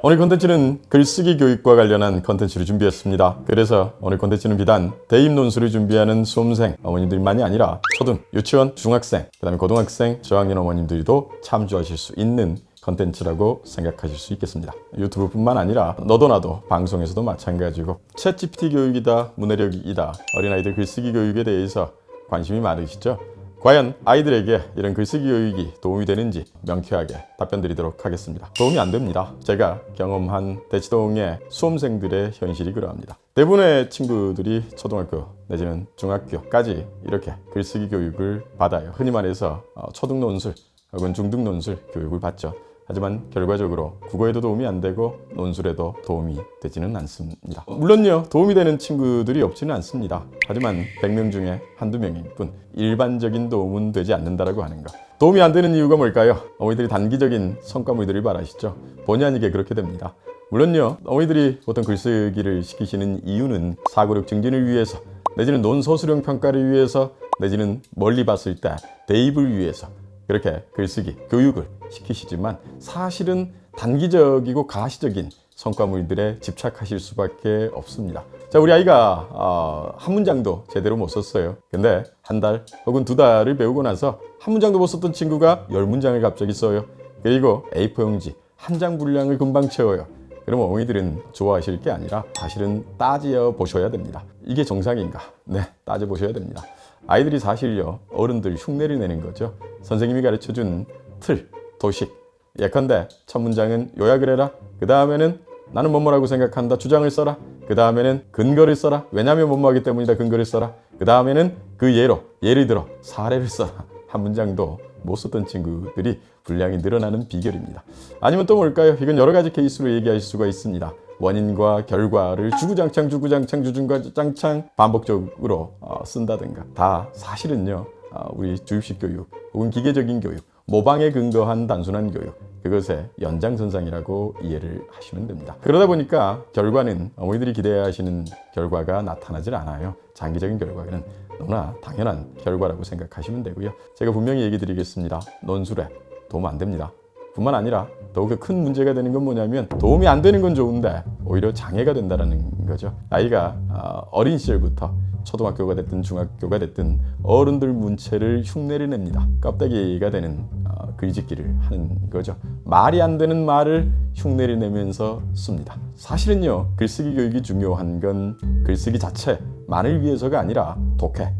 오늘 컨텐츠는 글쓰기 교육과 관련한 컨텐츠를 준비했습니다. 그래서 오늘 컨텐츠는 비단 대입 논술을 준비하는 수험생 어머님들만이 아니라 초등, 유치원, 중학생, 그 다음에 고등학생, 저학년 어머님들도 참조하실 수 있는 컨텐츠라고 생각하실 수 있겠습니다. 유튜브뿐만 아니라 너도 나도 방송에서도 마찬가지고 챗 GPT 교육이다, 문해력이다, 어린아이들 글쓰기 교육에 대해서 관심이 많으시죠? 과연 아이들에게 이런 글쓰기 교육이 도움이 되는지 명쾌하게 답변 드리도록 하겠습니다. 도움이 안 됩니다. 제가 경험한 대치동의 수험생들의 현실이 그러합니다. 대부분의 친구들이 초등학교 내지는 중학교까지 이렇게 글쓰기 교육을 받아요. 흔히 말해서 어, 초등 논술 혹은 중등 논술 교육을 받죠. 하지만 결과적으로 국어에도 도움이 안 되고 논술에도 도움이 되지는 않습니다. 물론요, 도움이 되는 친구들이 없지는 않습니다. 하지만 100명 중에 한두 명일 뿐 일반적인 도움은 되지 않는다라고 하는 것. 도움이 안 되는 이유가 뭘까요? 어머니들이 단기적인 성과물들을 바라시죠. 본의 아니게 그렇게 됩니다. 물론요, 어머니들이 보통 글쓰기를 시키시는 이유는 사고력 증진을 위해서 내지는 논서술형 평가를 위해서 내지는 멀리 봤을 때 대입을 위해서 그렇게 글쓰기, 교육을 시키시지만 사실은 단기적이고 가시적인 성과물들에 집착하실 수밖에 없습니다. 자, 우리 아이가 어, 한 문장도 제대로 못 썼어요. 근데 한 달 혹은 두 달을 배우고 나서 한 문장도 못 썼던 친구가 열 문장을 갑자기 써요. 그리고 A4 용지 한 장 분량을 금방 채워요. 그럼 어머니들은 좋아하실 게 아니라 사실은 따져 보셔야 됩니다. 이게 정상인가? 네, 따져 보셔야 됩니다. 아이들이 사실요 어른들 흉내를 내는 거죠. 선생님이 가르쳐준 틀, 도식. 예컨대 첫 문장은 요약을 해라. 그 다음에는 나는 뭐뭐라고 생각한다. 주장을 써라. 그 다음에는 근거를 써라. 왜냐하면 뭐뭐하기 때문이다. 근거를 써라. 그 다음에는 그 예로 예를 들어 사례를 써라. 한 문장도 못 썼던 친구들이 분량이 늘어나는 비결입니다. 아니면 또 뭘까요? 이건 여러 가지 케이스로 얘기할 수가 있습니다. 원인과 결과를 주구장창 주구장창 주구장창 반복적으로 어, 쓴다든가 다 사실은요 어, 우리 주입식 교육 혹은 기계적인 교육 모방에 근거한 단순한 교육 그것의 연장선상이라고 이해를 하시면 됩니다. 그러다 보니까 결과는 어머니들이 기대하시는 결과가 나타나질 않아요. 장기적인 결과는 너무나 당연한 결과라고 생각하시면 되고요. 제가 분명히 얘기 드리겠습니다. 논술에 도움 안 됩니다. 뿐만 아니라 더욱더 큰 문제가 되는 건 뭐냐면 도움이 안 되는 건 좋은데 오히려 장애가 된다는 거죠. 아이가 어, 어린 시절부터 초등학교가 됐든 중학교가 됐든 어른들 문체를 흉내를 냅니다. 껍데기가 되는 어, 글짓기를 하는 거죠. 말이 안 되는 말을 흉내를 내면서 씁니다. 사실은요, 글쓰기 교육이 중요한 건 글쓰기 자체 만을 위해서가 아니라 독해,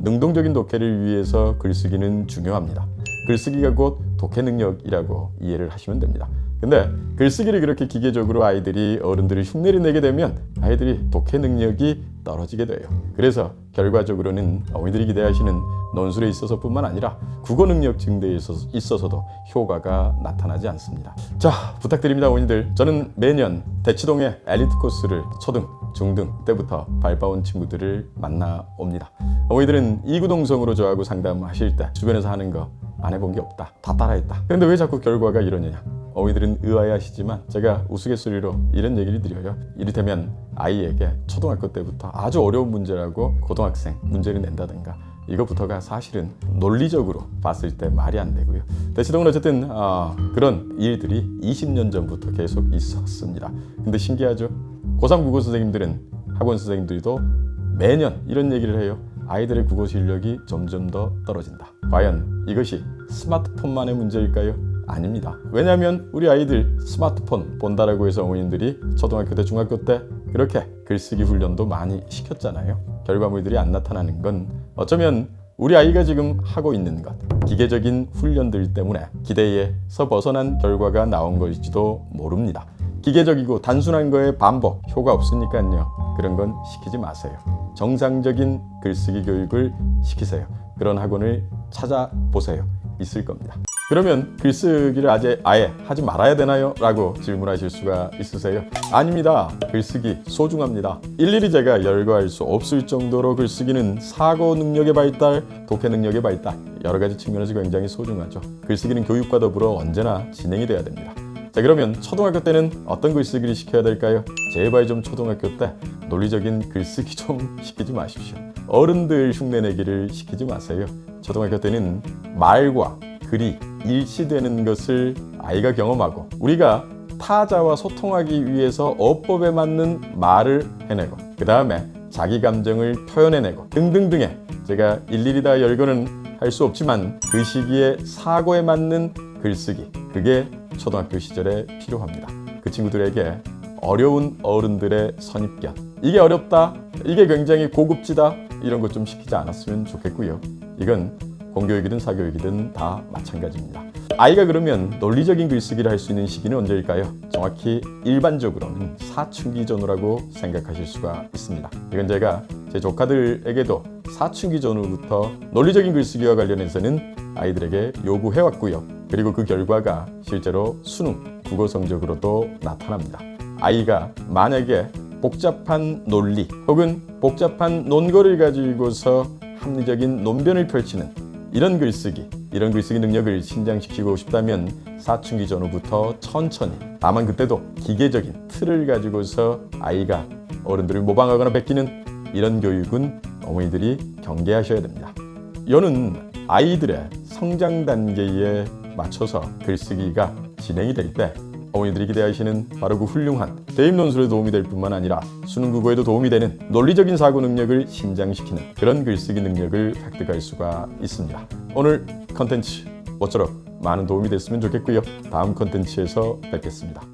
능동적인 독해를 위해서 글쓰기는 중요합니다. 글쓰기가 곧 독해 능력이라고 이해를 하시면 됩니다. 근데 글쓰기를 그렇게 기계적으로 아이들이 어른들이 흉내를 내게 되면 아이들이 독해 능력이 떨어지게 돼요. 그래서 결과적으로는 어머니들이 기대하시는 논술에 있어서뿐만 아니라 국어 능력 증대에 있어서도 효과가 나타나지 않습니다. 자, 부탁드립니다, 어머니들. 저는 매년 대치동의 엘리트 코스를 초등, 중등 때부터 밟아온 친구들을 만나 옵니다. 어머니들은 이구동성으로 저하고 상담하실 때 주변에서 하는 거 안 해본 게 없다. 다 따라했다. 그런데 왜 자꾸 결과가 이러느냐? 어머니들은 의아해하시지만 제가 우스갯소리로 이런 얘기를 드려요. 이를테면 아이에게 초등학교 때부터 아주 어려운 문제라고 고등학생 문제를 낸다든가 이거부터가 사실은 논리적으로 봤을 때 말이 안 되고요. 대치동은 어쨌든 어, 그런 일들이 20년 전부터 계속 있었습니다. 근데 신기하죠? 고3 국어 선생님들은 학원 선생님들도 매년 이런 얘기를 해요. 아이들의 국어 실력이 점점 더 떨어진다. 과연 이것이 스마트폰만의 문제일까요? 아닙니다. 왜냐하면 우리 아이들 스마트폰 본다라고 해서 어머님들이 초등학교 때, 중학교 때 그렇게 글쓰기 훈련도 많이 시켰잖아요. 결과물들이 안 나타나는 건 어쩌면 우리 아이가 지금 하고 있는 것, 기계적인 훈련들 때문에 기대에서 벗어난 결과가 나온 것일지도 모릅니다. 기계적이고 단순한 거에 반복, 효과 없으니까요. 그런 건 시키지 마세요. 정상적인 글쓰기 교육을 시키세요. 그런 학원을 찾아보세요. 있을 겁니다. 그러면 글쓰기를 아예, 아예 하지 말아야 되나요? 라고 질문하실 수가 있으세요. 아닙니다. 글쓰기 소중합니다. 일일이 제가 열거할 수 없을 정도로 글쓰기는 사고 능력의 발달, 독해 능력의 발달, 여러 가지 측면에서 굉장히 소중하죠. 글쓰기는 교육과 더불어 언제나 진행이 돼야 됩니다. 자 그러면 초등학교 때는 어떤 글쓰기를 시켜야 될까요? 제발 좀 초등학교 때 논리적인 글쓰기 좀 시키지 마십시오. 어른들 흉내내기를 시키지 마세요. 초등학교 때는 말과 글이 일치되는 것을 아이가 경험하고 우리가 타자와 소통하기 위해서 어법에 맞는 말을 해내고 그 다음에 자기 감정을 표현해내고 등등등의 제가 일일이 다 열거는 할 수 없지만 그 시기에 사고에 맞는 글쓰기 그게 초등학교 시절에 필요합니다. 그 친구들에게 어려운 어른들의 선입견 이게 어렵다 이게 굉장히 고급지다 이런 것 좀 시키지 않았으면 좋겠고요. 이건 공교육이든 사교육이든 다 마찬가지입니다. 아이가 그러면 논리적인 글쓰기를 할 수 있는 시기는 언제일까요? 정확히 일반적으로는 사춘기 전후라고 생각하실 수가 있습니다. 이건 제가 제 조카들에게도 사춘기 전후부터 논리적인 글쓰기와 관련해서는 아이들에게 요구해왔고요. 그리고 그 결과가 실제로 수능, 국어 성적으로도 나타납니다. 아이가 만약에 복잡한 논리 혹은 복잡한 논거를 가지고서 합리적인 논변을 펼치는 이런 글쓰기, 이런 글쓰기 능력을 신장시키고 싶다면 사춘기 전후부터 천천히 다만 그때도 기계적인 틀을 가지고서 아이가 어른들을 모방하거나 베끼는 이런 교육은 어머니들이 경계하셔야 됩니다. 이는 아이들의 성장 단계에 맞춰서 글쓰기가 진행이 될 때 어머니들이 기대하시는 바로 그 훌륭한 대입 논술에 도움이 될 뿐만 아니라 수능 국어에도 도움이 되는 논리적인 사고 능력을 신장시키는 그런 글쓰기 능력을 획득할 수가 있습니다. 오늘 컨텐츠 모쪼록 많은 도움이 됐으면 좋겠고요. 다음 컨텐츠에서 뵙겠습니다.